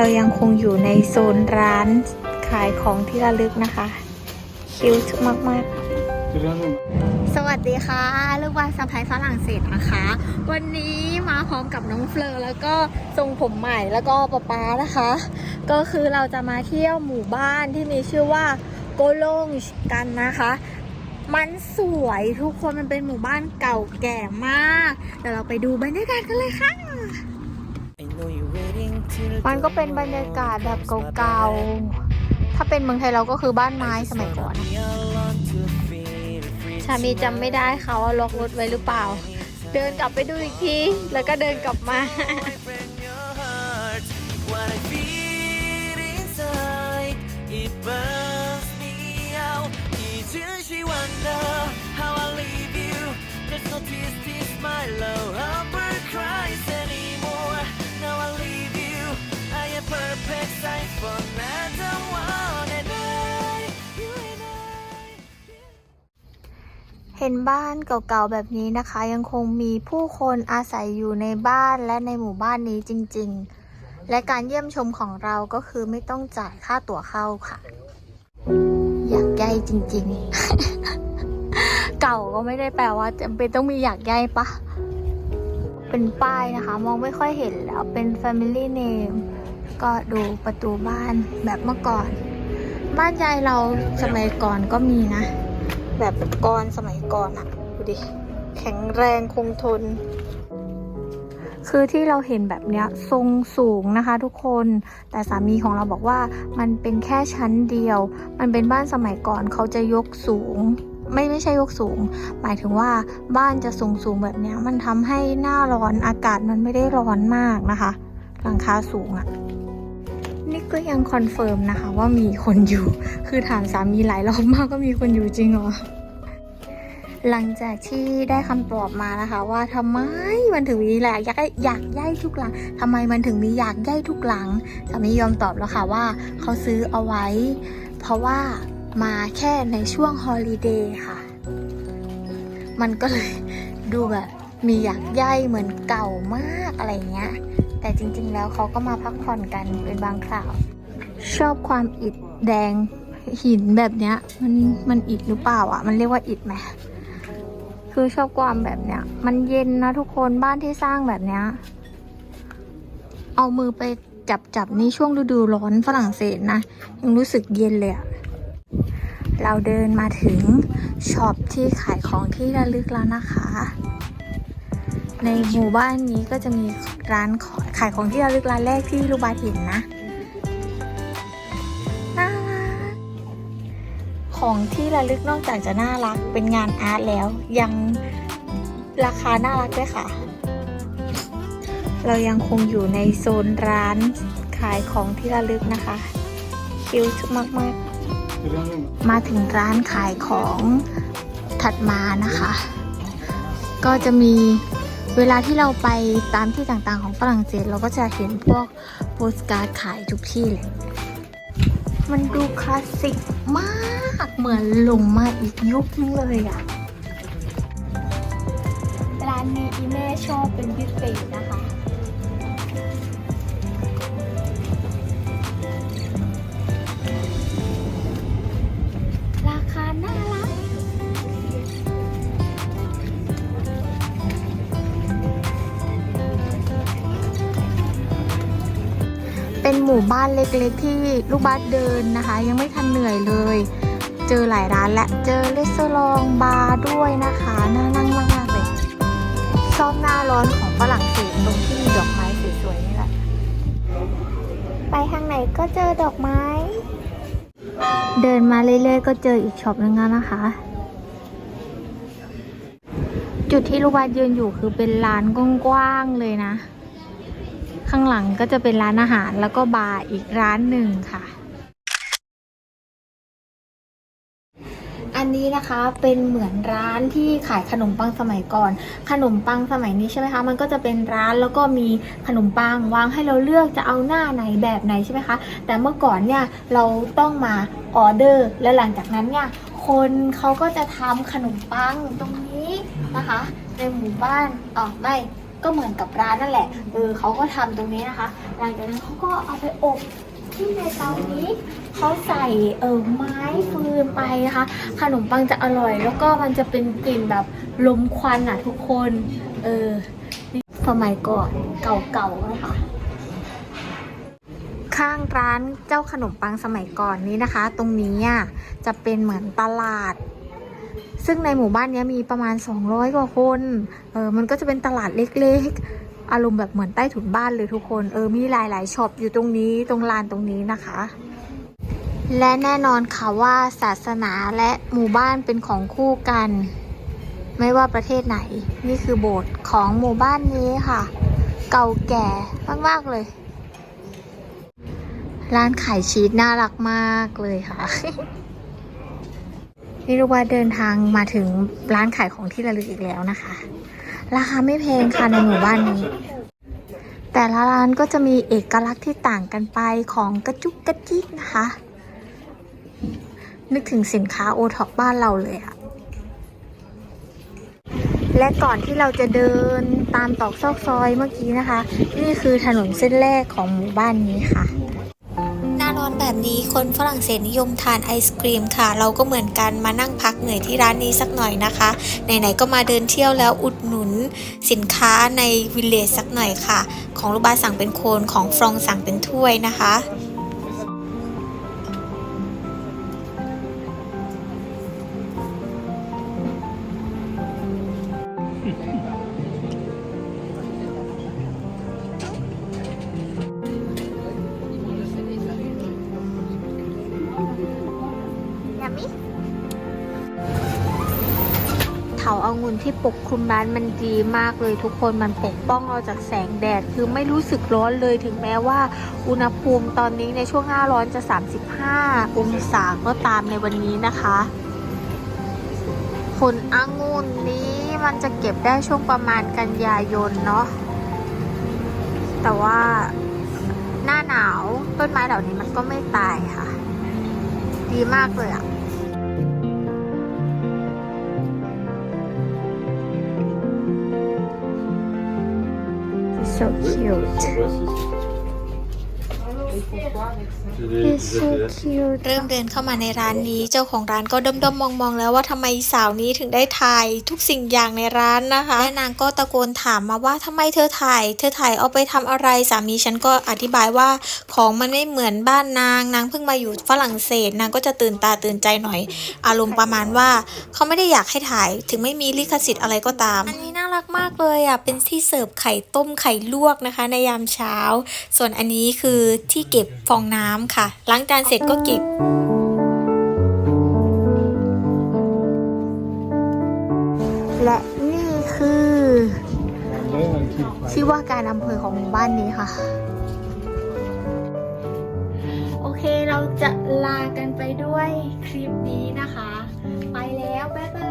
เรายังคงอยู่ในโซนร้านขายของที่ระลึกนะคะ คิวมากๆสวัสดีค่ะ ลูกวานสะพายฝรั่งเศสนะคะ วันนี้มาพร้อมกับน้องเฟลอร์แล้วก็ทรงผมใหม่แล้วก็ป๊าป๊านะคะ ก็คือเราจะมาเที่ยวหมู่บ้านที่มีชื่อว่าโกโลงกันนะคะ มันสวยทุกคนมันเป็นหมู่บ้านเก่าแก่มาก เดี๋ยวเราไปดูบรรยากาศกันเลยค่ะ มันก็เป็นบรรยากาศแบบเก่าๆ ถ้าเป็นเมืองไทยเราก็คือบ้านไม้สมัยก่อนอะชามีจำไม่ได้ค่ะว่าล็อกรถไว้หรือเปล่า เดินกลับไปดูอีกที แล้วก็เดินกลับมา What I feel inside, it burns เห็นบ้านเก่าๆแบบนี้นะคะ ยังคงมีผู้คนอาศัยอยู่ในบ้านและในหมู่บ้านนี้จริงๆ และการเยี่ยมชมของเราก็คือไม่ต้องจ่ายค่าตั๋วเข้าค่ะ อยากใยจริงๆ เก่าก็ไม่ได้แปลว่าจำเป็นต้องมีอยากใยปะเป็นป้ายนะคะ มองไม่ค่อยเห็นแล้วเป็น Family Name ก็ดูประตูบ้านแบบเมื่อก่อน บ้านยายเราสมัยก่อนก็มีนะ แบบก่อนสมัยก่อนอะดูดิ แข็งแรงคงทน คือที่เราเห็นแบบเนี้ยทรงสูงนะคะทุกคน แต่สามีของเราบอกว่ามันเป็นแค่ชั้นเดียว มันเป็นบ้านสมัยก่อนเขาจะยกสูงไม่ไม่ใช่ยกสูง หมายถึงว่าบ้านจะสูงสูงแบบเนี้ยมันทำให้หน้าร้อนอากาศมันไม่ได้ร้อนมากนะคะ หลังคาสูงอะ นี่ก็ยังคอนเฟิร์มนะคะว่ามีคนอยู่ คือถามสามีหลายรอบมากก็มีคนอยู่จริงเหรอ หลังจากที่ได้คำตอบมานะคะ ว่าทำไมมันถึงมีแหละอยากอยากย่ายทุกหลังทำไมมันถึงมีอยากย่ายทุกหลังสามียอมตอบแล้วค่ะว่าเขาซื้อเอาไว้ เพราะว่ามาแค่ในช่วงฮอลิเดย์ค่ะ มันก็เลยดูแบบมีอยากย่ายเหมือนเก่ามากอะไรเงี้ย แต่จริงๆแล้วเขาก็มาพักผ่อนกันเป็นบางคราว ชอบความอิฐแดงหินแบบเนี้ย มันมันอิฐหรือเปล่าอะ มันเรียกว่าอิฐไหมคือชอบความแบบเนี้ย มันเย็นนะทุกคนบ้านที่สร้างแบบเนี้ยเอามือไปจับจับนี่ช่วงฤดูร้อนฝรั่งเศสนะยังรู้สึกเย็นเลยอะเราเดินมาถึงช็อปที่ขายของที่ระลึกแล้วนะคะ ในหมู่บ้านนี้ก็จะมีร้านขอขายของที่ระลึกร้านแรกที่ลูกบาเห็นนะน่ารักของที่ระลึกนอกจากจะน่ารักเป็นงานอาร์ตแล้ว ยังราคาน่ารักด้วยค่ะ เรายังคงอยู่ในโซนร้านขายของที่ระลึกนะคะคิวมากๆมาถึงร้านขายของถัดมานะคะ ก็จะมี เวลาที่เราไปตามที่ต่างๆของฝรั่งเศส เราก็จะเห็นพวกโปสการ์ดขายทุกที่เลย มันดูคลาสสิกมากเหมือนลงมาอีกยุคนึงเลยอะร้านนี้อีแม่ชอบเป็นพิเศษนะคะ มู่บ้านเล็กๆ ที่ลูกบ้านเดินนะคะ ยังไม่ทันเหนื่อยเลย เจอหลายร้านและเจอเลสเตอรองบาร์ด้วยนะคะน่านั่งมากๆเลยชอบหน้าร้อนของฝรั่งเศสตรงที่มีดอกไม้สวยๆนี่แหละไปทางไหนก็เจอดอกไม้ เดินมาเรื่อยๆ ก็เจออีกช็อปนึงแล้วนะคะ จุดที่ลูกบาสยืนอยู่คือเป็นร้านกว้างๆเลยนะ ข้างหลังก็จะเป็นร้านอาหารแล้วก็บาร์อีกร้านหนึ่งค่ะ อันนี้นะคะเป็นเหมือนร้านที่ขายขนมปังสมัยก่อน ขนมปังสมัยนี้ใช่ไหมคะมันก็จะเป็นร้านแล้วก็มีขนมปังวางให้เราเลือกจะเอาหน้าไหนแบบไหนใช่ไหมคะแต่เมื่อก่อนเนี่ยเราต้องมาออเดอร์ และหลังจากนั้นเนี่ยคนเขาก็จะทำขนมปังตรงนี้นะคะ ในหมู่บ้านอ๋อไม่ ก็เหมือนกับร้านนั่นแหละ เออเขาก็ทำตรงนี้นะคะ หลังจากนั้นเขาก็เอาไปอบที่ในเตานี้เขาใส่เออไม้ฟืนไปนะคะ ขนมปังจะอร่อย แล้วก็มันจะเป็นกลิ่นแบบลมควันอะทุกคน เออสมัยก่อนเก่าๆนะคะข้างร้านเจ้าขนมปังสมัยก่อนนี้นะคะ ตรงนี้อะจะเป็นเหมือนตลาด ซึ่งในหมู่บ้านนี้มีประมาณ 200 กว่าคนเออมันก็จะเป็นตลาดเล็กๆ อารมณ์แบบเหมือนใต้ถุนบ้านเลยทุกคนเออมีหลายๆช็อปอยู่ตรงนี้ตรงลานตรงนี้นะคะ และแน่นอนค่ะว่าศาสนาและหมู่บ้านเป็นของคู่กัน ไม่ว่าประเทศไหนนี่คือโบสถ์ของหมู่บ้านนี้ค่ะ เก่าแก่มากๆเลยร้านขายชีสน่ารักมากเลยค่ะ นี่รู้ว่าเดินทางมาถึงร้านขายของที่ระลึกอีกแล้วนะคะ ราคาไม่แพงค่ะในหมู่บ้านนี้ แต่ละร้านก็จะมีเอกลักษณ์ที่ต่างกันไปของกระจุกกระจิกนะคะ นึกถึงสินค้าโอท็อปบ้านเราเลยอะและก่อนที่เราจะเดินตามตอกซอกซอยเมื่อกี้นะคะ นี่คือถนนเส้นแรกของหมู่บ้านนี้ค่ะ แบบนี้คนฝรั่งเศสนิยมทานไอศครีมค่ะ เราก็เหมือนกันมานั่งพักเหนื่อยที่ร้านนี้สักหน่อยนะคะ ไหนๆก็มาเดินเที่ยวแล้วอุดหนุนสินค้าในวิลเลจสักหน่อยค่ะ ของลูกบาสั่งเป็นโคนของฟรองสั่งเป็นถ้วยนะคะ เถาอางุ่นที่ปกคลุมร้านมันดีมากเลยทุกคนมันปกป้องเราจากแสงแดด คือไม่รู้สึกร้อนเลยถึงแม้ว่า อุณหภูมิตอนนี้ในช่วงหน้าร้อนจะ 35 องศาก็ตามในวันนี้นะคะผลองุ่นนี้มันจะเก็บได้ช่วงประมาณกันยายนเนาะแต่ว่าหน้าหนาวต้นไม้เหล่านี้มันก็ไม่ตายค่ะ ดีมากเลยอะ so cute He's so cute เริ่มเดินเข้ามาในร้านนี้เจ้าของร้านก็ด้อมๆมองๆ แล้วว่าทำไมสาวนี้ถึงได้ถ่ายทุกสิ่งอย่างในร้านนะคะและนางก็ตะโกนถามมาว่าทำไมเธอถ่าย เธอถ่ายเอาไปทำอะไรสามีฉันก็อธิบายว่าของมันไม่เหมือนบ้านนางนางเพิ่งมาอยู่ฝรั่งเศสนางก็จะตื่นตาตื่นใจหน่อย อารมณ์ประมาณว่าเขาไม่ได้อยากให้ถ่ายถึงไม่มีลิขสิทธิ์อะไรก็ตามอันนี้น่า รักมากเลยอะเป็นที่เสิร์ฟไข่ต้มไข่ลวกนะคะ ในยามเช้า ส่วนอันนี้คือที่เก็บฟองน้ำค่ะล้างจานเสร็จก็เก็บและนี่คือที่ว่าการอำเภอของหมู่บ้านนี้ค่ะ โอเคเราจะลากันไปด้วยคลิปนี้นะคะ ไปแล้ว บ๊ายบาย